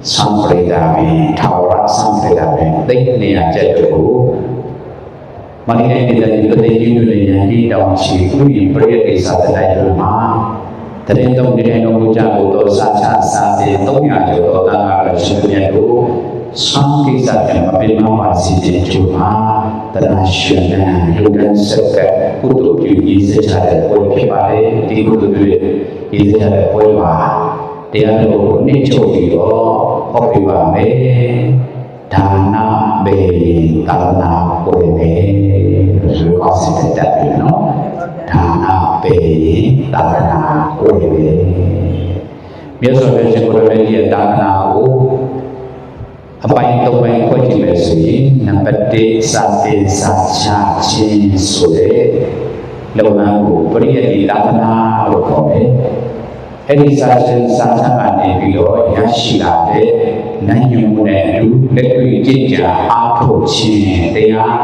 ဒီသံပရိဒါပင်ထာဝရသံပရိဒါပင်သိနေရချက်တို့ကိုမနိနေနေတဲ့ဒီပသိကြီးတို့လည်းယန္တိတောင်ရှိခုဒီပရိယတိစာတဲ့တို့မှာတရင်သုံးနေတော်မူကြကိုသောစာချစာတဲ့300ကျော်သောတန်ခါရရှင်မြတ်တို့သံကိစ္စကမပိမပါစီတဲ့ကျိုးမှာတရရှင်နံလူဒန်စက်ကကုသိုလ်ပြုရည်စကြတဲ့ပွဲဖြစ်ပါလေဒီကုသိုလ်ပြုရည်စကြတဲ့ပွဲပါ တရားတော်ကိုနှိမ့်ချုပ်ပြီးတော့ဟောပြပါမယ်ဒါနဘေသာနာကိုယ်ပဲလို့ဆိုအောင်စစ်တက်ပြီနော်ဒါနဘေသာနာကိုယ်ပဲမြတ်စွာဘုရားရှင်ကိုယ်တော်ရဲ့ဒါနကိုအပိုင်း၃ပိုင်းခွဲကြည့်မယ်ဆိုရင်နံပါတ်၁စာတေစာချခြင်းဆိုတဲ့လုံလန်းကိုပရိယတိသာနာလို့ခေါ်တယ် အဲ့ဒီစာစဉ်စာသမ်းကနေပြီးတော့ရရှိလာတဲ့နိုင်ညွန်နဲ့လူလက်တွေ့ကြည့်ကြအားထုတ်ခြင်းတရား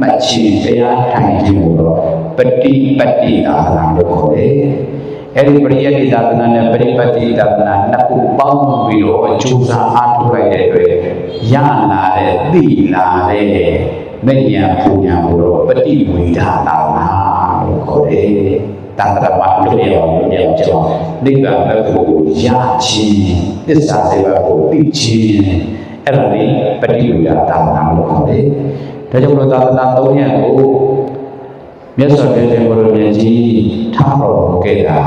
မှတ်ခြင်းတရားထိုင်ခြင်းကိုတော့ပฏิပတ်တိအာရံလို့ခေါ်တယ်။အဲဒီပရိယတ်တိသာသနာနဲ့ပရိပတ်တိသာသနာနှစ်ခုပေါင်းပြီးတော့အကျိုးစားအားထုတ်လိုက်တဲ့အတွက်ရလာတဲ့သိလာတဲ့မဉ္ဇဉ်ပူညာကိုတော့ပฏิဝေဒသာသနာ ခေါ်တယ်တန်ត្រမလို့ရအောင်လို့ရအောင်ကြောင်းနိဗ္ဗာန်ဘက်ကိုရခြင်းသစ္စာစေဘကိုသိခြင်းအဲ့ဒါလေးပฏิဝေဒသာနာလို့ခေါ်တယ်ဒါကြောင့်လို့သာသနာ၃ရပ်ကိုမြတ်စွာဘုရားရှင်ကိုယ်တော်မြတ်ကြီးထားတော်မူခဲ့တာ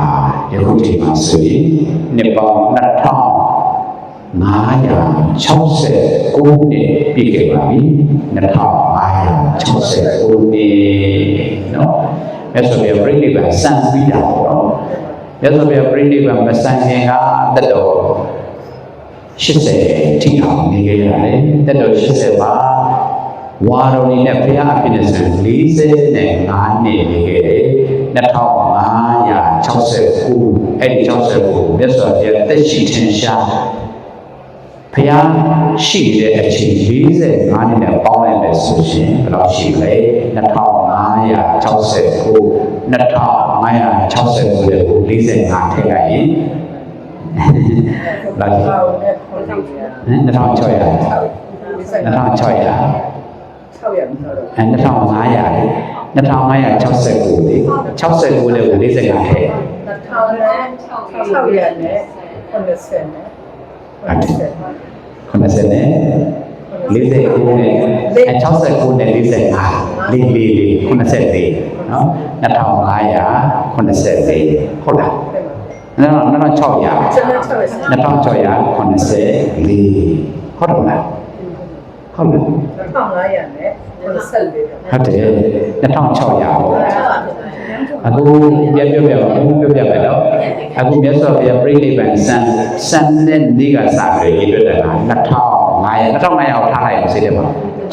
ယခုချိန်မှာဆိုရင်နှစ်ပေါင်း2569နှစ်ပြည့်ခဲ့ပါပြီ2569နှစ်နော် မြတ်စွာဘုရားပြိဋိဘံစံပြီးတာပေါ့နော်မြတ်စွာဘုရားပြိဋိဘံမစံခင်ကတတ်တော်80ထိအောင်နေခဲ့ရတယ်တတ်တော်80ပါဝါတော်နေနဲ့ဘုရားအဖြစ်နဲ့ဆို45နှစ်နေခဲ့တယ်2569အဲ့ဒီ69မြတ်စွာဘုရားတက်ရှိထင်ရှားဘုရားရှိတဲ့အချိန်45နှစ်နဲ့ပေါင်းလိုက်မယ်ဆိုရှင်ဘယ်လောက်ရှိလဲ 2569 2569တဲ့ကို45ထည့်လိုက်ရင်လာကြည့်ဟမ်2600 2600 6ရက်အဲမ2500 2569လေ69နဲ့ကို45ထည့်2000နဲ့6ရက်နဲ့90နဲ့90 90နဲ့49နဲ့အဲ69နဲ့45 လေးလေးလေး94နော်2584ဟုတ်လားနော်နော်600ဆက်လက်6ရက်2684ဟုတ်တယ်မလားဟုတ်တယ်2500နဲ့94ဟုပဲတ်တယ်2600ပေါ့အခုပြပြပြပါဘူးပြပြမယ်တော့အခုမြတ်စွာဘုရားပြိဋိဘံစံစံနဲ့နေ့ကစပြီးရေးတွေ့တယ်က2500 2500ကိုထားလိုက်အောင်စေတယ်ပါ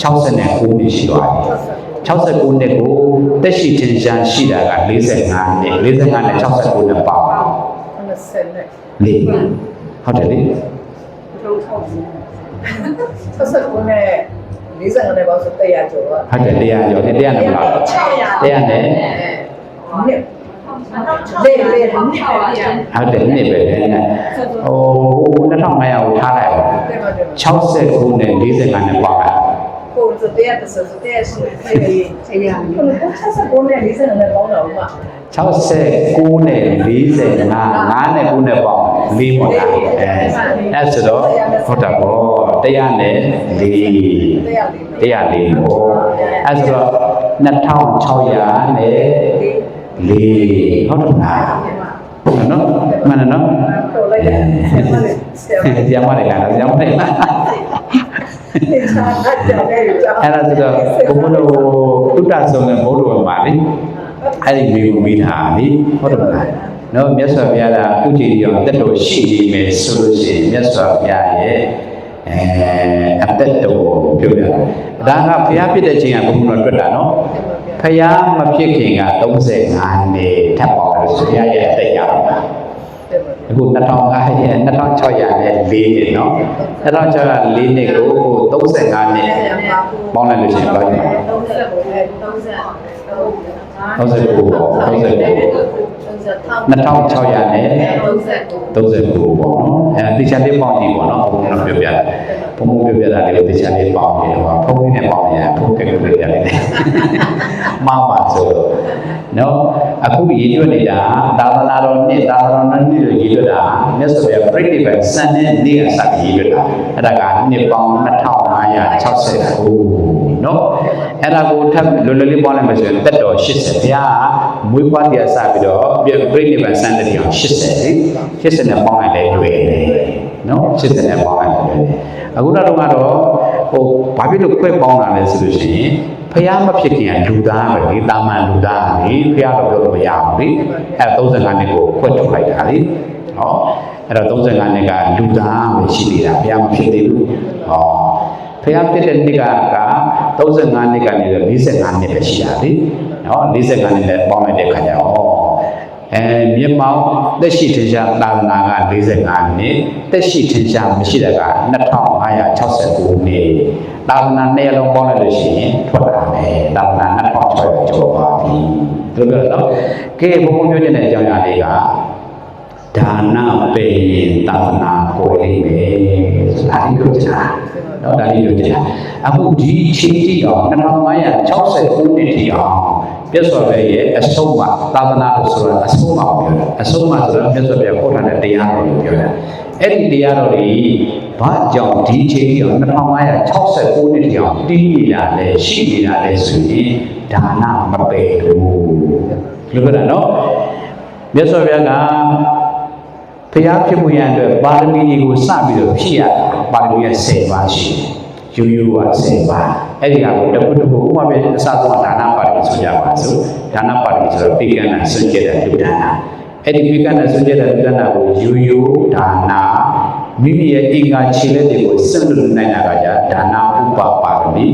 69နှစ်ရှိသွားပြီ 69နှစ်ကိုတက်ရှိထင်ရှားရှိတာက45နှစ်45နဲ့69နှစ်ပေါင်း90နဲ့လေဟုတ်တယ်လေ69နဲ့45နဲ့ပေါ့ဆို100ကျော်တော့ဟုတ်တယ်တရားကျော်တယ်တရားနဲ့မလားတရားနဲ့နှစ်လေလေနှစ်ဟုတ်တယ်နှစ်ပဲလေဟို2500ကိုထားလိုက်အောင်တဲ့မှာတော့69နဲ့45နဲ့ပေါင်း လိုက်ကိုယ်စတဲ့ပစစတဲ့ရှိနေတယ်ချိန်ရမယ်ကို69နဲ့45နဲ့ပေါင်းတော့မှာ69နဲ့45 5နဲ့9နဲ့ပေါင်း4ပေါ့လားအဲအဲ့ဆိုတော့ဟုတ်တာပေါ့100နဲ့4 100လေး104ပေါ့အဲ့ဆိုတော့2600နဲ့4ဟုတ်တယ်လားဟုတ်နော်မှန်တယ်နော်တော့လိုက်တယ်ဆက်မလေးဆက်မလေးကျမ်းပါတယ်လားကျမ်းပါတယ်လားအဲ့ဒါကြောင့်လည်းကြောင့် အဲ့ဒါဆိုတော့ဘုန်းတော်တုတ္တဆုံးတဲ့ဘုဒ္ဓဝါမှာလေအဲ့ဒီမိဂုမိတာလေဟုတ်တယ်မလားနော်မြတ်စွာဘုရားကဥကြည်ရောတက်တော်ရှိနေမယ်ဆိုလို့ရှိရင်မြတ်စွာဘုရားရဲ့အဲအသက်တော်ကိုပြောပြတာဒါကဘုရားဖြစ်တဲ့ချိန်ကဘုန်းတော်တွေ့တာနော်ဘုရားမဖြစ်ခင်က35နှစ်ထပ်ပေါင်းလို့ဆိုဘုရားရဲ့အသက်ရအောင် အခု2500ရဲ့2600နဲ့4နှစ်နော်2600 4နှစ်ကို35နှစ်ပေါင်းလိုက်လို့ရှိရင်ဘယ်လောက်ရမလဲ30 30 39ပေါ့39 2600နဲ့39ပေါ့နော်အဲတေချာလေးပေါင်းကြည့်ပေါ့နော်ဘုံတော့ပြောပြတယ်ဘုံဘုံပြောပြတာလေးကိုတေချာလေးပေါင်းကြည့်တော့ဖုန်းလေးနဲ့ပေါင်းရင်ဖုန်းကလေးလေးပြလိုက်တယ်မှားပါဆိုတော့ နော်အခုရည်ရွယ်နေတာသာသနာတော်နှစ်သာသနာတော်နှစ်လို့ရည်ရွယ်တာမြတ်စွာဘုရားပြိဋိဘံစံတဲ့နေ့ကစပြီးရည်ရွယ်တာအဲ့ဒါကနှစ်ပေါင်း2569နော်အဲ့ဒါကိုထပ်လွယ်လွယ်လေးပေါင်းလိုက်မယ်ဆိုရင်တက်တော်80ဘုရားမွေးဖွားတရားစပြီးတော့ပြိဋိဘံစံတဲ့နေ့အောင်80လေ80နဲ့ပေါင်းလိုက်လဲတွေ့တယ်နော်80နဲ့ပေါင်းလိုက်လဲတွေ့တယ်အခုတော့ကတော့ဟိုဘာဖြစ်လို့ခွဲပေါင်းတာလဲဆိုလို့ရှိရင် ဖះမဖြစ်ခင်ကလူသားပဲလေတာမန်လူသားလေဖះတော့ပြောလို့မရဘူးလေအဲ35နှစ်ကိုခွဲထုတ်လိုက်တာလေဟောအဲ့တော့35နှစ်ကလူသားပဲရှိနေတာဖះမဖြစ်သေးဘူးဟောဖះဖြစ်တဲ့နှစ်ကက35နှစ်ကနေတော့45နှစ်ပဲရှိတာလေနော်45နှစ်နဲ့ပေါင်းလိုက်တဲ့ခါကျတော့အဲမြင့်မောင်တက်ရှိထင်ရှားသာသနာက45နှစ်တက်ရှိထင်ရှားမရှိတဲ့က2569နှစ် သာသနာနှစ်လုံးပေါင်းလိုက်လို့ရှိရင်ထွက်လာမယ်သာသနာ2600ကျော်ပါပြီတို့ပြောတော့ကဲဘုံဘုံပြောတဲ့အကြောင်းအရာလေးကဒါနပေရင်သာသနာကိုလေးပဲဆိုတာဒီလိုကြာတော့ဒါလေးလိုကြာအခုဒီချိန်တိအောင်2569နှစ်တိအောင်ပြည့်စုံရဲ့ရဲ့အဆုံးမသာသနာဆိုတာအဆုံးမပြောတာအဆုံးမဆိုတာပြည့်စုံရဲ့ခေါ်ထားတဲ့တရားတော်ကိုပြောတာ အဲ့ဒီတရားတော်ကြီးဘာကြောင့်ဒီချိန်တိအောင်2569နှစ်တိအောင်တည်နေတာလဲရှိနေတာလဲဆိုရင်ဒါနမပယ်လို့လို့ပြောတာနော်မြတ်စွာဘုရားကဖျားဖြစ်မှုရန်အတွက်ပါရမီတွေကိုစပြီးတော့ဖြည့်ရတာပါရမီက10ပါးရှိတယ်ယူယူက10ပါးအဲ့ဒီဟာကိုတစ်ခုတစ်ခုဥပမာပြအစဆုံးဒါနပါရမီဆိုကြပါစို့ဒါနပါရမီဆိုတော့ပိကဏဆွင့်ကျက်တဲ့လူဒါန အဲ့ဒီပိကဏဆွင့်ကျက်တဲ့လူဒါနကိုယူယူဒါနမိမိရဲ့အင်္ဂါခြေလက်တွေကိုစွန့်လွတ်နိုင်တာကကြဒါနဥပပါရမီ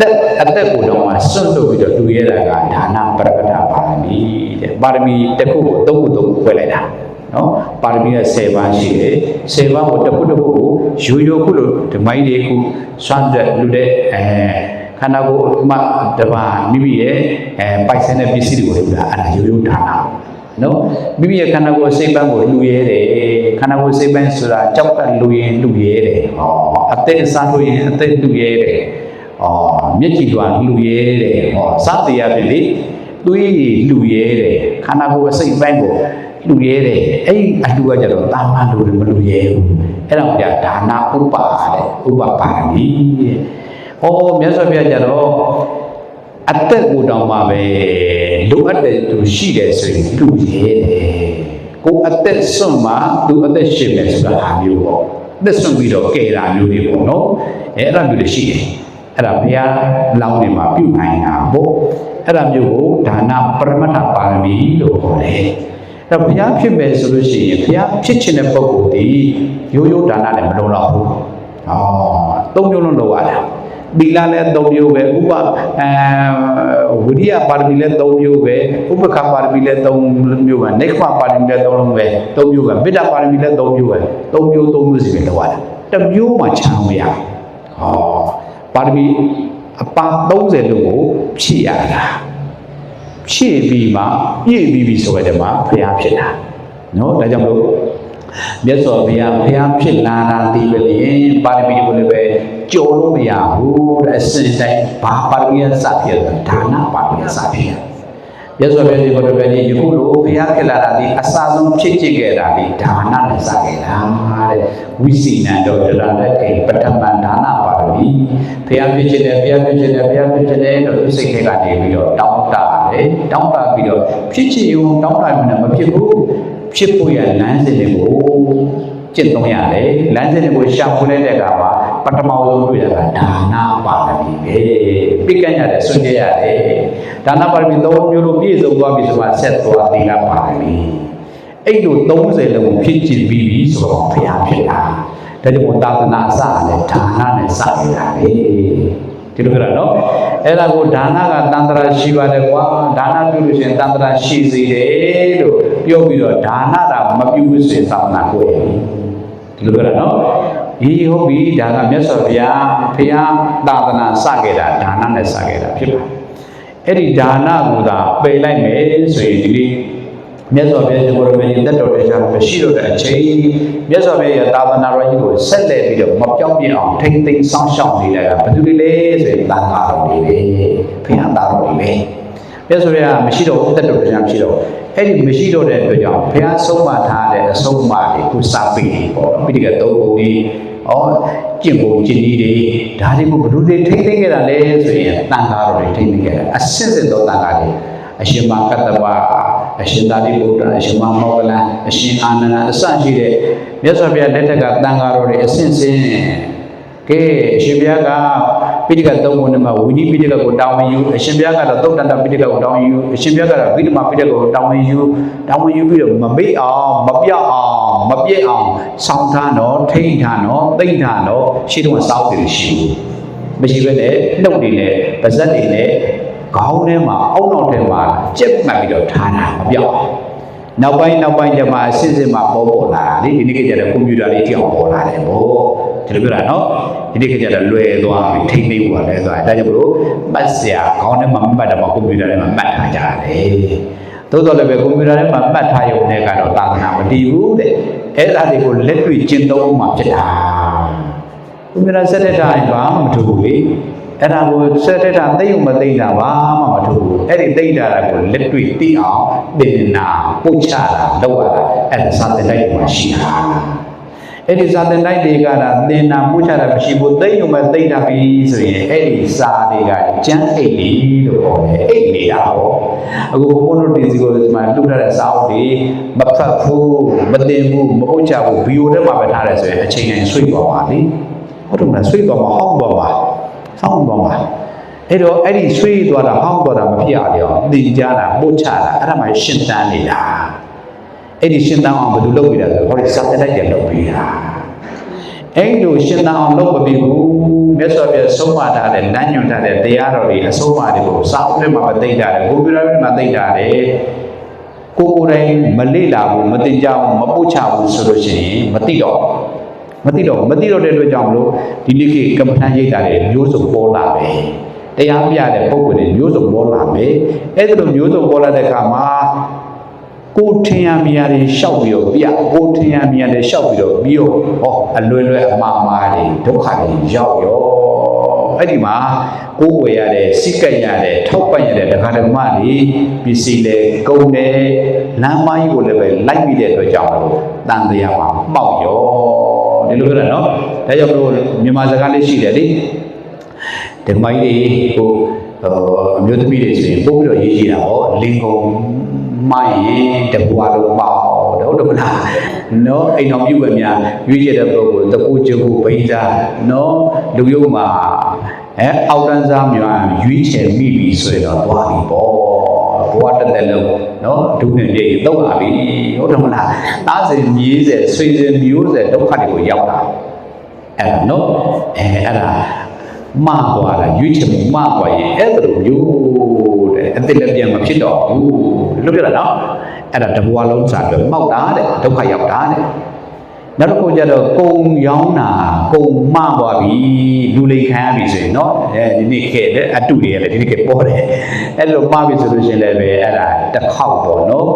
သက်အသက်ကိုတော့မှစွန့်လွတ်ပြီးတော့လူရဲတာကဒါနပရကတပါရမီတဲ့ပါရမီတစ်ခုကိုသုံးခုသုံးခုခွဲလိုက်တာနော်ပါရမီက10ပါးရှိတယ်10ပါးကိုတစ်ခုတစ်ခုကိုယူယူခုလို့ဒီမိုင်းလေးခုစွန့်တဲ့လူတဲ့အဲခန္ဓာကိုယ်မှတပါမိမိရဲ့အဲပိုက်ဆံတဲ့ပစ္စည်းတွေကိုလည်းအဲ့ဒါယူယူဒါန နော်မိမိရဲ့ခန္ဓာကိုယ်စိတ်ပန်းကိုလူရဲတယ်ခန္ဓာကိုယ်စိတ်ပန်းဆိုတာကြောက်ကလူရင်လူရဲတယ်ဟောအသက်အစားလို့ရင်အသက်လူရဲတယ်ဟောမျက်ကြည်လွာလူရဲတယ်ဟောစသည်ရပြီလေသွေးရည်လူရဲတယ်ခန္ဓာကိုယ်အစိတ်ပိုင်းကိုလူရဲတယ်အဲ့ဒီအလူကကြတော့တာမန်လူတွေမလူရဲဘူးအဲ့ဒါကဒါနာဥပ္ပါတဲ့ဥပ္ပပါရမီတဲ့ဟောမြတ်စွာဘုရားကြတော့ အသက်ကိုတောင်မှပဲလိုအပ်တဲ့သူရှိတယ်ဆိုရင်လူရဲတယ်ကိုယ်အသက်စွန့်မှသူအသက်ရှင်မယ်ဆိုတာဟာမျိုးပေါ့အသက်စွန့်ပြီးတော့ကယ်တာမျိုးတွေပေါ့နော်အဲအဲ့ဒါမျိုးတွေရှိတယ်အဲ့ဒါဘုရားလောင်းနေမှာပြုနိုင်တာပေါ့အဲ့ဒါမျိုးကိုဒါနပရမတ္ထပါရမီလို့ခေါ်တယ်အဲ့တော့ဘုရားဖြစ်မယ်ဆိုလို့ရှိရင်ဘုရားဖြစ်ခြင်းတဲ့ပုဂ္ဂိုလ်ဒီရိုးရိုးဒါနနဲ့မလုံလောက်ဘူး။ဟောသုံးမျိုးလုံးလုပ်ရတာ။ သီလလည်းသုံးမျိုးပဲဥပအဲဝိရိယပါရမီလည်းသုံးမျိုးပဲဥပက္ခပါရမီလည်းသုံးမျိုးပဲနိက္ခမပါရမီလည်းသုံးလုံးပဲသုံးမျိုးပဲမေတ္တာပါရမီလည်းသုံးမျိုးပဲသုံးမျိုးသုံးမျိုးစီပဲလုပ်ရတာ။တစ်မျိုးမှချမ်းမရဘူး။ဟောပါရမီအပါ30လုံးကိုဖြည့်ရတာ။ဖြည့်ပြီးမှပြည့်ပြီးပြီဆိုတဲ့မှာဘုရားဖြစ်တာနော်ဒါကြောင့်မလို့ မြတ်စွာဘုရားဘုရားဖြစ်လာတာဒီပဲလေပါရမီကိုလည်းပဲကြော်လို့မရဘူးတဲ့အစဉ်တိုင်းဘာပါရမီစဖြစ်တယ်ဒါနပါရမီစဖြစ်ရသော်ဘုရားဒီဘုရားကြီးယခုလိုဘုရားဖြစ်လာတာဒီအစာဆုံးဖြစ်ဖြစ်ခဲ့တာဒီဒါနနဲ့စခဲ့တာတဲ့ဝိစီနံတော်ရလာတဲ့ခေပထမဒါနပါရမီဘုရားဖြစ်ခြင်းနဲ့ဘုရားဖြစ်ခြင်းနဲ့ဘုရားဖြစ်ခြင်းနဲ့တို့စိတ်ထဲကနေပြီးတော့တောင်းတတယ်တောင်းတပြီးတော့ဖြစ်ချင်ရုံတောင်းတမှလည်းမဖြစ်ဘူး ဖြစ်ဖို့ရလမ်းစဉ်တွေကိုကျင့်သုံးရတယ်လမ်းစဉ်တွေကိုရှာဖွေလိုက်တဲ့အခါမှာပထမဆုံးတွေ့တာကဒါနပါရမီပဲပြည့်ကန့်ရတယ်ဆွင့်ကြရတယ်ဒါနပါရမီသုံးမျိုးလို့ပြည့်စုံသွားပြီဆိုမှဆက်သွားသီလပါရမီအဲ့လို30လုံးကိုဖြစ်ကြည့်ပြီးပြီဆိုတော့ဘုရားဖြစ်တာဒါကြောင့်သာသနာစတယ်ဌာနနဲ့စနေတာပဲ ဒီလိုကြတာနော်အဲ့ဒါကိုဒါနကတန်ត្រာရှိပါတယ်ကွာဒါနပြုလို့ရှိရင်တန်ត្រာရှိစေတယ်လို့ပြောပြီးတော့ဒါနတာမပြုဘူးဆိုရင်သာသနာကိုရပြီဒီလိုကြတာနော်ဒီဟုတ်ပြီဒါကမြတ်စွာဘုရားဘုရားသာသနာစခဲ့တာဒါနနဲ့စခဲ့တာဖြစ်ပါတယ် အဲ့ဒီဒါနကိုသာပယ်လိုက်မယ်ဆိုရင်ဒီနေ့ မြတ်စွာဘုရားရှင်ကိုရမင်းတက်တော်တရားမရှိတော့တဲ့အချိန်မြတ်စွာဘုရားရဲ့သာသနာတော်ကြီးကိုဆက်လက်ပြီးတော့မပြောင်းပြအောင်ထိမ့်သိမ်းစောင့်ရှောက်နေလိုက်တာဘယ်သူတွေလဲဆိုရင်တန်ခါတော်တွေပဲဘုရားသားတော်တွေပဲမြတ်စွာဘုရားမရှိတော့ဘူးတက်တော်တရားမရှိတော့ဘူးအဲ့ဒီမရှိတော့တဲ့အတွက်ကြောင့်ဘုရားဆုံးမထားတဲ့အဆုံးအမတွေကိုစာပေပေါ့နော်ပိဋကသုံးပုံကြီးဩကျင့်ပုံကျင့်နည်းတွေဒါတွေကိုဘယ်လိုတွေထိမ့်သိမ့်ခဲ့တာလဲဆိုရင်တန်ခါတော်တွေထိမ့်သိမ့်ခဲ့တာအစစ်စစ်သောတန်ခါတွေအရှင်မကတ္တဗ အရှင်သာရိပုတ္တရာအရှင်မမောဂလန်အရှင်အာနန္ဒအစရှိတဲ့မြတ်စွာဘုရားလက်ထက်ကတန်ခါတော်တွေအစစ်စင်ကဲအရှင်ဘုရားကပိဋကသုံးခုနဲ့မှာဝိနည်းပိဋကကိုတောင်းဝင်ယူအရှင်ဘုရားကတော့သုတ်တန်တပိဋကကိုတောင်းဝင်ယူအရှင်ဘုရားကတော့ဗိဓမာပိဋကကိုတောင်းဝင်ယူတောင်းဝင်ယူပြီးတော့မမေ့အောင်မပြောက်အောင်မပြည့်အောင်ဆောင်းထားတော့ထိမ့်ထားတော့သိမ့်ထားတော့ရှေ့တော့စောက်တယ်ရှိဘူးမရှိဘဲနဲ့နှုတ်တွေနဲ့ပါဇက်တွေနဲ့ ခေါင်းထဲမှာအောက်နောက်ထဲမှာကြက်မှတ်ပြီးတော့ထားတာမပြောက်အောင်နောက်ပိုင်းနောက်ပိုင်းကျမှအစစ်စစ်မှပေါ်ပေါ်လာတာလေဒီနေ့ကကျတော့ကွန်ပျူတာလေးကြောင်ပေါ်လာတယ်ဗောဒီလိုပြောတာနော်ဒီနေ့ကကျတော့လွယ်သွားပြီထိမ့်သိမ့်ဖို့လည်းသွားတယ်ဒါကြောင့်မလို့မှတ်စရာခေါင်းထဲမှာမမှတ်တော့မှကွန်ပျူတာထဲမှာမှတ်ထားကြတယ်သို့တော်လည်းပဲကွန်ပျူတာထဲမှာမှတ်ထားရုံနဲ့ကတော့သာသနာမတည်ဘူးတဲ့အဲ့ဒါတွေကိုလက်တွေ့ကျင့်သုံးမှဖြစ်တာကွန်ပျူတာဆက်တဲ့တိုင်းဘာမှမထူဘူးလေ အဲ့ဒါကိုဆက်တဲ့တာသိယုံမသိတာဘာမှမထူဘူးအဲ့ဒီသိတာကိုလက်တွေ့သိအောင်သင်နာပုတ်ချတာလောက်ရတာအဲ့ဒါစာသင်တိုက်မှာရှိတာအဲ့ဒီစာသင်တိုက်တွေကတာသင်နာမှုချတာမရှိဘူးသိရုံပဲသိတာပြီဆိုရင်အဲ့ဒီစာတွေကကျမ်းအိတ်လေးလို့ခေါ်တယ်အိတ်နေတာပေါ့အခုဘုန်းတော်ဒီစီကိုဒီမှာလှုပ်ထားတဲ့စာအုပ်တွေမဖတ်ဘူးမသင်ဘူးမဟုတ်ချဘူးဗီဒီယိုထဲမှာပဲထားတယ်ဆိုရင်အချိန်တိုင်းဆွေးသွားပါလေဟုတ်တယ်မလားဆွေးသွားမှာဟောင်းသွားပါ ဟောင်းသွားပါအဲ့တော့အဲ့ဒီဆွေးသွားတာဟောင်းသွားတာမဖြစ်အောင်သင်ကြားတာပို့ချတာအဲ့ဒါမှရှင်းတန်းနေတာအဲ့ဒီရှင်းတန်းအောင်ဘယ်သူလုပ်ပြီးတာလဲဟောဒီစာတက်လိုက်တယ်လုပ်ပြီးတာအဲ့လိုရှင်းတန်းအောင်လုပ်မပြီးဘူးမြတ်စွာဘုရားဆုံးမထားတဲ့လမ်းညွှန်ထားတဲ့တရားတော်တွေအဆုံးအမတွေကိုစာအုပ်ထဲမှာမသိတာတယ်ကွန်ပျူတာထဲမှာသိတာတယ်ကိုယ်ကိုယ်တိုင်မလေ့လာဘူးမသိကြဘူးမပုတ်ချဘူးဆိုလို့ရှိရင်မသိတော့ မသိတော့မသိတော့တဲ့အတွက်ကြောင့်မလို့ဒီနေ့ခေတ်ကမ္ဘာထမ်းရိပ်တာတွေမျိုးစုံပေါ်လာပဲတရားပြတဲ့ပုံစံတွေမျိုးစုံပေါ်လာမယ်အဲ့ဒါလိုမျိုးစုံပေါ်လာတဲ့အခါမှာကိုထင်ရမြင်ရတယ်ရှောက်ပြီးတော့ပြကိုထင်ရမြင်ရတယ်ရှောက်ပြီးတော့ပြီးတော့ဟောအလွယ်လွယ်အမှားမှားတွေဒုက္ခတွေရောက်ရောအဲ့ဒီမှာကိုယ်ဝယ်ရတဲ့စိတ်ကပ်ရတဲ့ထောက်ပံ့ရတဲ့ဒကာဒကမတွေပစ္စည်းလေကုန်တယ်လမ်းမကြီးကိုလည်းပဲလိုက်ပြီးတဲ့အတွက်ကြောင့်လို့တန်တရားမှာပေါက်ရော ဒီလိုပြောတာနော်ဒါကြောင့်မလို့မြန်မာစကားလေးရှိတယ်လေဒကမကြီးတွေဟိုအမျိုးသမီးတွေဆိုရင်ပို့ပြီးတော့ရေးကြည့်တာဟောလင်ကုန်မိုင်းရင်တပွားလုံးပေါ့တော့တော့မလားနော်အိမ်တော်ပြုပဲများရွေးချယ်တဲ့ပုဂ္ဂိုလ်တကူကျကူဘိန်းစားနော်လူယုံမှာအဲအောက်တန်းစားများရွေးချယ်မိပြီဆိုရင်တော့သွားပြီပေါ့ဘ ဝတစ်သက်လုံးနော်ဒုက္ခပြေတော့ပါပြီဟုတ်တယ်မလားသားစဉ်မြေးဆက်ဆွေစဉ်မျိုးဆက်ဒုက္ခတွေကိုရောက်တာအဲ့ဒါနော်အဲအဲ့ဒါမသွားတာရွေးချယ်မှုမသွားရင်အဲ့ဒါလိုမျိုးတဲ့အတိတ်လည်းပြန်မဖြစ်တော့ဘူးလို့ပြောတာနော်အဲ့ဒါတဘွားလုံးစာပြောမောက်တာတဲ့ဒုက္ခရောက်တာတဲ့ နောက်တစ်ခုကျတော့ကုံရောင်းတာကုံမသွားပြီလူလိမ်ခံရပြီဆိုရင်နော်အဲဒီနေ့ခဲ့တဲ့အတုတွေလည်းဒီနေ့ကပေါ်တယ်အဲ့လိုမှားပြီဆိုလို့ရှိရင်လည်းပဲအဲ့ဒါတစ်ခေါက်ပေါ့နော်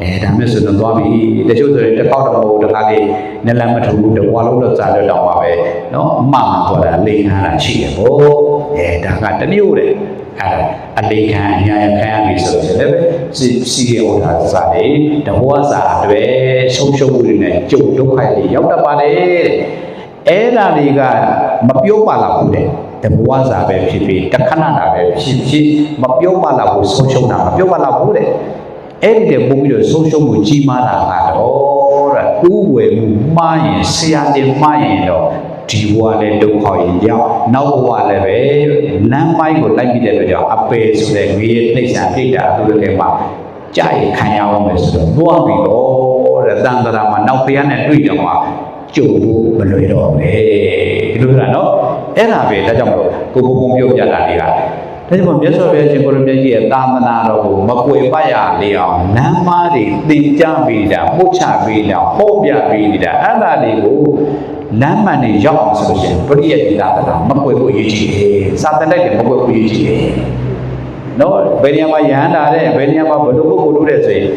အဲဒါမျိုးဆိုတော့သွားပြီတချို့ဆိုရင်တစ်ခေါက်တော့မဟုတ်တခါလေးနလန်မထူဘူးတဘွားလုံးတော့စာတော့တောင်းပါပဲနော်အမှားမှသွားတာလိမ်ခံရတာရှိတယ်ဗော အဲဒါကတစ်မျိုးတဲ့အဲ့ဒါအလေးခံအညာရခံရပြီဆိုတော့လည်းပဲစီစီရဝတာစားတယ်တဘောစာတွေရှုံရှုံမှုတွေနဲ့ကြုံဒုက္ခတွေရောက်တတ်ပါတယ်အဲ့ဒါတွေကမပြောပါလားဘူးတဲ့တဘောစာပဲဖြစ်ဖြစ်တခဏတာပဲဖြစ်ဖြစ်မပြောပါလားဘူးဆုံးရှုံးတာမပြောပါလားဘူးတဲ့အဲ့ဒီတဲ့ပုံပြီးတော့ဆုံးရှုံးမှုကြီးမားတာကတော့တဲ့ဥဝယ်မှုမှားရင်ဆရာတင်မှားရင်တော့ ဒီဘဝလည်းဒုက္ခရင်ရောက်နောက်ဘဝလည်းပဲလမ်းပိုင်းကိုလိုက်ပြီးတဲ့အတွက်ကြောင့်အပေဆိုတဲ့ငရေနှိမ့်ချပြိတ္တာသူတို့လည်းမှာကြာရခံရအောင်မယ်ဆိုတော့ဘဝပြီးတော့တဲ့တန်တရာမှာနောက်ဖျားနဲ့တွေ့တော့မှကြုံဖို့မလွယ်တော့ပဲဒီလိုပြောတာနော်အဲ့ဒါပဲဒါကြောင့်မလို့ကိုကိုကုံပြောပြတာတွေကဒါကြောင့်မြတ်စွာဘုရားရှင်ကိုရမြတ်ကြီးရဲ့တာမနာတော်ကိုမကွေပတ်ရလေအောင်လမ်းမားတွေသင်ကြားပေးတာပို့ချပေးတာဟောပြပေးနေတာအဲ့ဒါတွေကို လမ်းမှန်တွေရောက်အောင်ဆိုလို့ရှိရင်ပရိယတ်တိတာတာမကွေဖို့ရည်ကြည်တယ်စာတန်တိုက်တယ်မကွေဖို့ရည်ကြည်တယ်နော်ဘယ်နေရာမှာယဟန္တာတဲ့ဘယ်နေရာမှာဘယ်လိုပုဂ္ဂိုလ်တို့တဲ့ဆိုရင်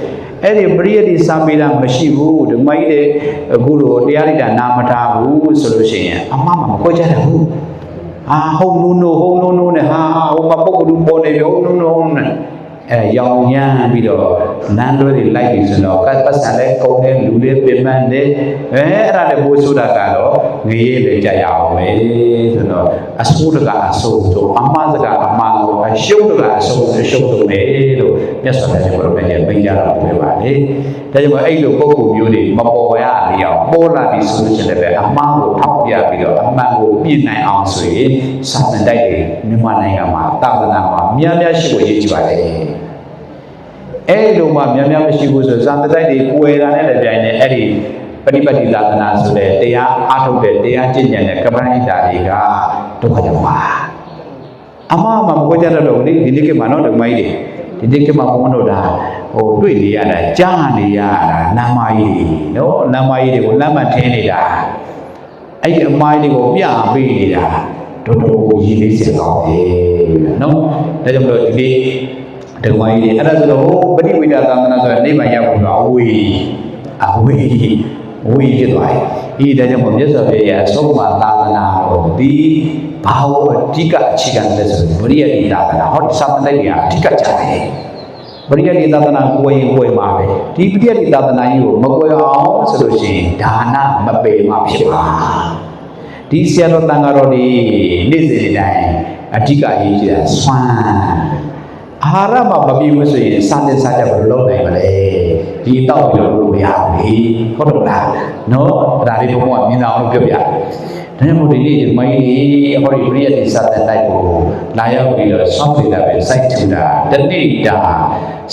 အဲ့ဒီပရိယတ်ဒီစာပေတာမရှိဘူးဒီမိုင်းတဲ့အခုလိုတရားလိုက်တာနာမထားဘူးဆိုလို့ရှိရင်အမှားမှမခွဲကြတယ်ဘူးအာဟုတ်နိုးနိုးဟုတ်နိုးနိုးနဲ့ဟာဟိုမှာပုဂ္ဂိုလ်တို့ပေါ်နေပြီဟုတ်နိုးနိုးနဲ့ အဲရောင်ရမ်းပြီးတော့နန်းတွဲတွေလိုက်ပြီးဆိုတော့ကတ်ပတ်စံလဲကုန်းတဲ့လူလေးပြင်ပန်းတယ်အဲအဲ့ဒါလည်းဘိုးဆိုတာကတော့ငရေလေကြရအောင်ပဲဆိုတော့အဆိုးတကအဆိုးဆိုအမှားစကားအမှားဆိုအရှုံးတကအရှုံးဆိုရှုံးဆုံးပဲလို့မြတ်စွာဘုရားရှင်ဘုရားပြန်ပြင်ကြတာပဲပါလေဒါကြောင့်အဲ့လိုပုဂ္ဂိုလ်မျိုးတွေမပေါ်ရလေအောင်ပေါ်လာပြီဆိုလို့ရှိရင်လည်းအမှားကိုထောက် ပြပြီးတော့အမှန်ကိုပြင်နိုင်အောင်ဆိုရင်စာသင်တိုက်တွေမြန်မာနိုင်ငံမှာသာသနာမှာများများရှိဖို့ရည်ကြည်ပါလေအဲ့လိုမှများများမရှိဘူးဆိုဇာတတိုက်တွေကိုယ်တာနဲ့လည်းပြိုင်နေအဲ့ဒီပฏิပတ်တိသာသနာဆိုတဲ့တရားအားထုတ်တဲ့တရားကျင့်ကြံတဲ့ကပ္ပဏိတာတွေကဒုက္ခကြောင့်ပါအမမမကွကြတော့ဘူးလေဒီနေ့ကမှတော့ဓမ္မကြီးတွေဒီနေ့ကမှဘုန်းတော်ဒါဟိုတွေ့နေရတာကြားနေရတာနာမကြီးနော်နာမကြီးတွေကိုလမ်းမထင်းနေတာ အဲ့ဒီအမိုင်းတွေကိုပြပေးနေတာတော်တော်ကိုရည်လေးစင်ကောင်းတယ်နော်ဒါကြောင့်မလို့ဒီနေ့ဓမ္မကြီးတွေအဲ့ဒါဆိုတော့ဟိုပရိဝိဒသာသနာဆိုတာနိဗ္ဗာန်ရောက်ဖို့တော့အဝေးအဝေးဝေးဖြစ်သွားတယ်ဒီဒါကြောင့်မို့မြတ်စွာဘုရားရဲ့အဆုံးအမသာသနာတော်ဒီဘာဝအဓိကအခြေခံတဲ့ဆိုဗရိယတိသာသနာဟောဒီသာသနာတွေကအဓိကကြတယ် ပရိယတိသာသနာကိုယ်ရင်ကိုယ်မှာပဲဒီပရိယတိသာသနာကြီးကိုမကွယ်အောင်ဆိုလို့ရှိရင်ဒါနမပေမှဖြစ်ပါဒီဆရာတော်တန်ဃာတော်ဒီနေ့စဉ်နေ့တိုင်းအဓိကအရေးကြီးတာဆွမ်းအာဟာရမှာမပြည့်ဘူးဆိုရင်စားတဲ့စားတဲ့ဘယ်လိုလုပ်နိုင်မလဲဒီတော့ပြောလို့မရဘူးလေဟုတ်တယ်မလားနော်ဒါလေးဘုံကမြင်အောင်လို့ပြောပြ ဒါကြောင့်မို့ဒီနေ့ဒီမိုင်းကြီးဟောဒီပရိယတ်ဒီစားတဲ့တိုက်ကိုလာရောက်ပြီးတော့ဆောင်းနေတာပဲစိုက်ထူတာတနေ့တာ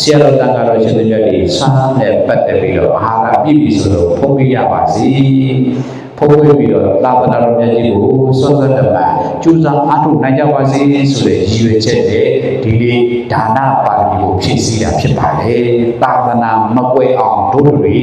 ဆရာတော်တန်ဃာတော်ရှင်သူမြတ်ဒီစားနဲ့ပတ်သက်ပြီးတော့အာဟာရပြည့်ပြီဆိုတော့ဖုံးပြရပါစီဖုံးပြပြီးတော့သာသနာတော်မြတ်ကြီးကိုစောစောတမန် ကျူးစာအားထုတ်နိုင်ကြပါစေဆိုတဲ့ရည်ရွယ်ချက်နဲ့ဒီနေ့ဒါနပါရမီကိုဖြည့်ဆည်းတာဖြစ်ပါတယ်သာသနာမကွယ်အောင်တို့တွေ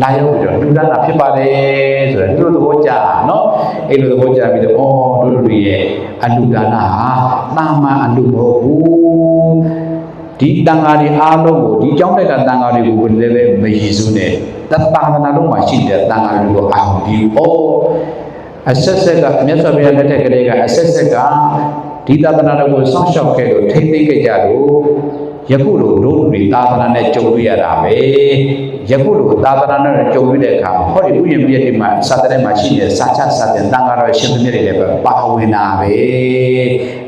လာရောက်ပြီးတော့လူဒနာဖြစ်ပါတယ်ဆိုတော့တို့သဘောကြနော်အဲ့လိုသဘောကြပြီးတော့ဩတို့တွေရဲ့အလူဒါနဟာတာမန်အလူမဟုတ်ဘူးဒီတန်ဃာတွေအားလုံးကိုဒီကြောင်းတဲ့ကတန်ဃာတွေကိုလည်းပဲမရည်စုနဲ့တသာသနာလုံးမှာရှိတဲ့တန်ဃာတွေကိုအာရုံဒီဩ အဆက်ဆက်ကမြတ်စွာဘုရားလက်ထက်ကလေးကအဆက်ဆက်ကဒီသာသနာတော်ကိုစောင့်ရှောက်ခဲ့လို့ထိမ့်သိမ့်ခဲ့ကြလို့ ယခုလိုတို့တွေသာသနာနဲ့ကြုံတွေ့ရတာပဲယခုလိုသာသနာနဲ့ကြုံတွေ့တဲ့အခါဟောဒီဥယျာဉ်ပြည့်တွေမှာစာတရဲမှာရှိတဲ့စာချစာတဲ့တန်ဃာတော်ရှင်သူမြတ်တွေလည်းပဲပါဝင်တာပဲ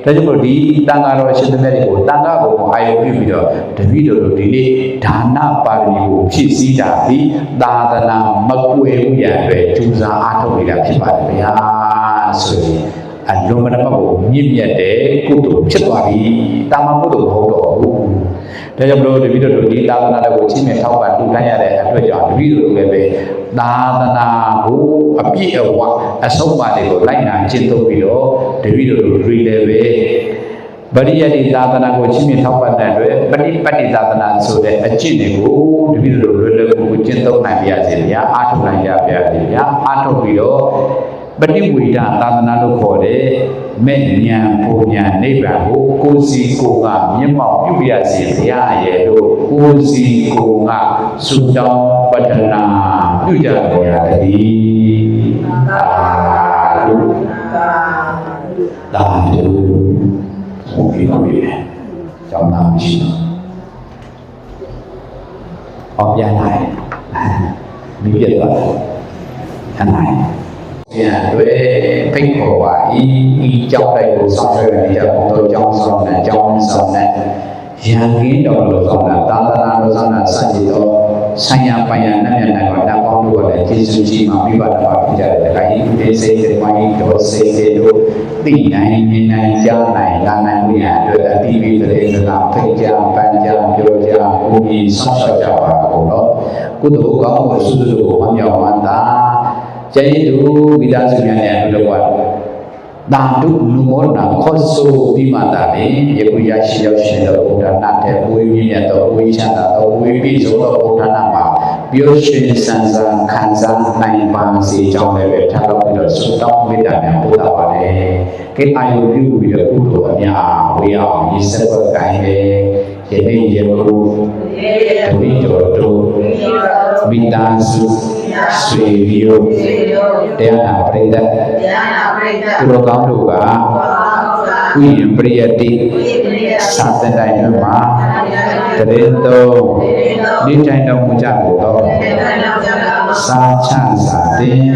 ဒါကြောင့်မို့ဒီတန်ဃာတော်ရှင်သူမြတ်တွေကိုတန်ဃာဘုံအာယုပြုပြီးတော့တပည့်တော်တို့ဒီနေ့ဒါနပါရမီကိုဖြည့်ဆည်းတာဒီသာသနာမကွယ်ဘူးရတဲ့ကျူစာအားထုတ်နေတာဖြစ်ပါတယ်ဗျာဆိုရင်အလုံးမတပတ်ကိုမြင့်မြတ်တဲ့ကုသိုလ်ဖြစ်သွားပြီတာမန်ကုသိုလ်မဟုတ်တော့ဘူး ဒါကြောင့်မလို့တပည့်တော်တို့ဒီသာသနာတော်ကိုချင်းမြတ်ထောက်ပံ့လူတိုင်းရတဲ့အတွက်ကြောင့်တပည့်တော်တို့လည်းပဲသာသနာကိုအပြည့်အဝအဆုံးအမတွေကိုလိုက်နာကျင့်သုံးပြီးတော့တပည့်တော်တို့တွေလည်းပဲပရိယတ်ဒီသာသနာကိုချင်းမြတ်ထောက်ပံ့တဲ့အတွက်ပฏิပတ်တိသာသနာဆိုတဲ့အကျင့်တွေကိုတပည့်တော်တို့လွယ်လွယ်ကူကူကျင့်သုံးနိုင်ပါစေဗျာအားထုတ်နိုင်ကြပါစေဗျာအားထုတ်ပြီးတော့ ပฏิဝေဒသာသနာလို့ခေါ်တဲ့မဲ့ဉာဏ်ပူဉာဏ်နိဗ္ဗာန်ကိုကိုယ်စီကိုယ်ကမျက်မှောက်ပြုပြရစေဘုရားရဲ့လို့ကိုယ်စီကိုယ်ကဆုတောင်းပတ္ထနာပြုကြပါရသည်သာဓုသာဓုဘုရားကိုယ်ကျောင်းသားမရှိတော့ဟောပြန်လာမိပြတ်သွားတယ်အနိုင် ပြန်တွေဖိတ်ခေါ်ပါဤဤကြောင့်တိုက်ကိုဆောင်ရွက်နေကြဘုံတို့ကြောင်းဆောင်တဲ့ကြောင်းဆောင်တဲ့ရန်ကင်းတော်လို့ဆောင်တာသာသနာတော်ဆောင်တာစကြည်တော်ဆိုင်ရပိုင်ရနဲ့မြတ်နိုင်ပါတာပေါင်းလို့လည်းကျေးဇူးကြီးမှာပြပါတော်ပြကြတယ်ဒါကြီးဒီစိတ်တွေပိုင်းတော်စိတ်တွေတို့သိနိုင်မြင်နိုင်ကြားနိုင်လာနိုင်လို့ရအတွက်အတိပိတရေကဖိတ်ကြပန်းကြပြောကြဘုရားဆောက်ရှောက်ကြပါကုန်တော့ကုသိုလ်ကောင်းမှုဆုစုကိုဝမ်းမြောက်ဝမ်းသာ ကျန်ရင်သူမိသားစုများနဲ့အတူတော့တာတုလူမောနာခောဆိုပြီးမှသာလေယခုရရှိရောက်ရှင်သောဘုရားနာတဲ့ဝိဝိမြတ်သောဝိချမ်းသာသောဝိပိစုံသောဘုရားနာမှာပြောရှင်ဆန်းဆန်းခံစားနိုင်ပါစေကြောင်းလည်းပဲထားတော့ပြီးတော့ဆုတောင်းမေတ္တာများပို့တာပါလေကိအာယုပြုပြီးတော့ကုသိုလ်အများဝေအောင်ဒီစက်ပတ်ကိုင်းလေယနေ့ယခုတတိတော်တို့မိသားစု ဆွေမျိုးတရားနာပရိသတ်သူတော်ကောင်းတို့ကဥယျာဉ်ပရိယတိသာသနာ့ညမှာတရင်တော်နေတိုင်းတော်မူကြလို့တော့စာချစာတင်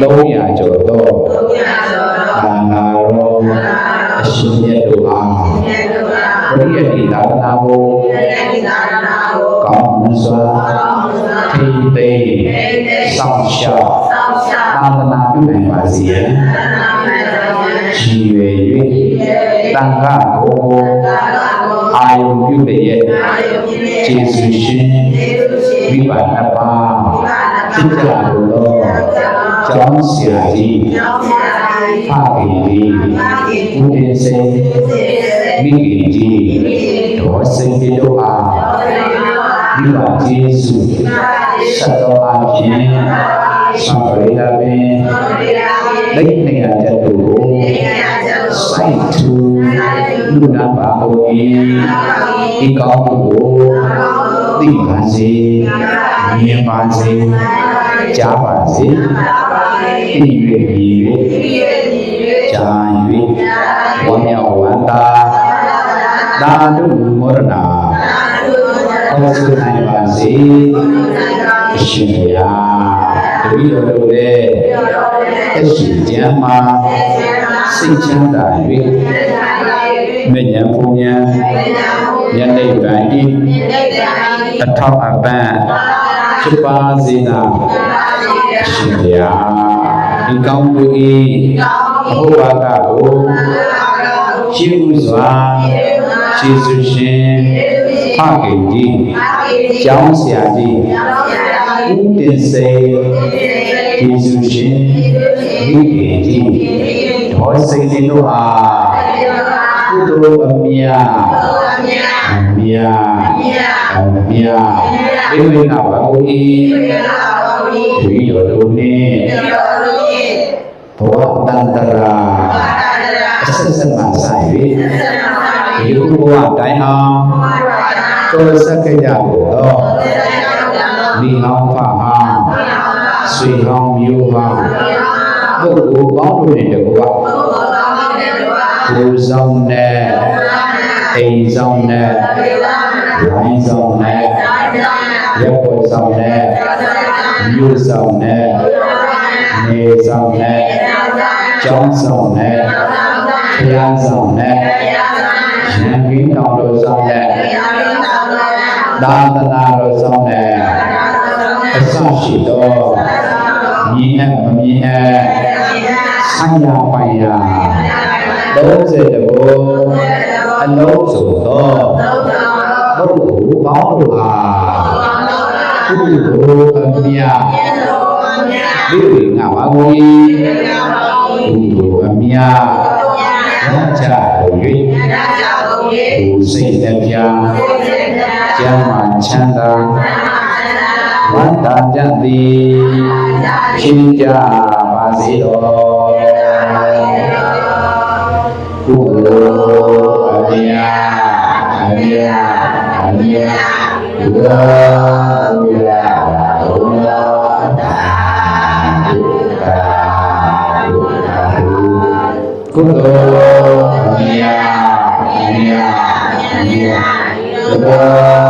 300ကျော်တော့ဘာနာရောအရှင်မြတ်တို့အားပရိယတိသာသနာကိုကောင်းမွန်စွာထိသိ စောင့်ရှောက်သာသနာပြုနိုင်ပါစေရန်ကြည်ရွယ်၍တန်ခါကိုအာယုပြုတဲ့ရဲ့ကျေးဇူးရှင်မိဘနှစ်ပါးဖြစ်ကြလို့တော့ကျောင်းဆရာကြီးဖခင်ကြီးဦးတင်စေမိခင်ကြီးဒေါ်စင်ပြေတို့အားမိဘကျေးဇူး ဆက်တော်အပြင်ဆောင်ရည်လာပင်လက်နေရတဲ့သူကိုစိုက်သူလူ နာပါဘူးဒီကောင်းမှုကိုသိပါစေမြင်ပါစေကြားပါစေသိ၍ပြီး၍ကြား၍ဝမ်းမြောက်ဝမ်းသာသာဓုမောရဏဟောဆုနိုင်ပါစေအရှင်ဘုရားတပည့်တော်တို့လည်းအရှင်ကျမ်းမှာစိတ်ချမ်းသာ၍မြတ်ဉာဏ်ပူဉာဏ်ယနေ့ဗန်ဤအထောက်အပံ့ဖြစ်ပါစေသာအရှင်ဘုရားဒီကောင်းမှုဤအဘုရားကကိုရှိမှုစွာရှိစုရှင်ဖခင်ကြီးကျောင်းဆရာကြီး ဦးတင်စေကျေးဇူးရှင်မိခင်ကြီးဒေါ်စိန်လေးတို့အားကုသိုလ်အမြတ်အမြတ်အမြတ်ဒီဝိနာဘာဝီဒီတော်တို့နှင့်ဘဝတန်တရာအဆက်ဆက်မှဆိုင်၍ဒီလိုဘဝတိုင်းအောင်တော်ဆက်ကြကြလို့တော့ မိဟောင်းဖဟောင်းဆွေဟောင်းမျိုးဟောင်းပုဂ္ဂိုလ်ကောင်းတို့နဲ့တကွာကိုယ်ဆောင်နဲ့အိမ်ဆောင်နဲ့ဝိုင်းဆောင်နဲ့ရပ်ပေါ်ဆောင်နဲ့မြို့ဆောင်နဲ့နေဆောင်နဲ့ကျော င်းဆောင်နဲ့ဖျားဆောင်နဲ့ရန်ကင်းတော်တို့ဆောင်နဲ့သာသနာတော်ဆောင်နဲ့အစရှိသောမြင်နဲ့မမြင်နဲ့ဆိုင်ရာပိုင်ရာ30တဘောအလုံးစုံသောပုဂ္ဂိုလ်ကောင်းတို့အားကုသိုလ်အမြတ်ဒီဝိငါဘာဝီကုသိုလ်အမြတ်ရကြကုန်၍ကိုယ်စိတ်နှပြကျမ်းမာချမ်းသာ ဝန္တာကြသည်ဖြစ်ကြပါစေတော်ကုသိုလ်အမြတ်အမြတ်အမြတ်ဘုရားဘုရားဘုရားသာဓုသာဓုသာဓုကုသိုလ်အမြတ်အမြတ်အမြတ်ဘု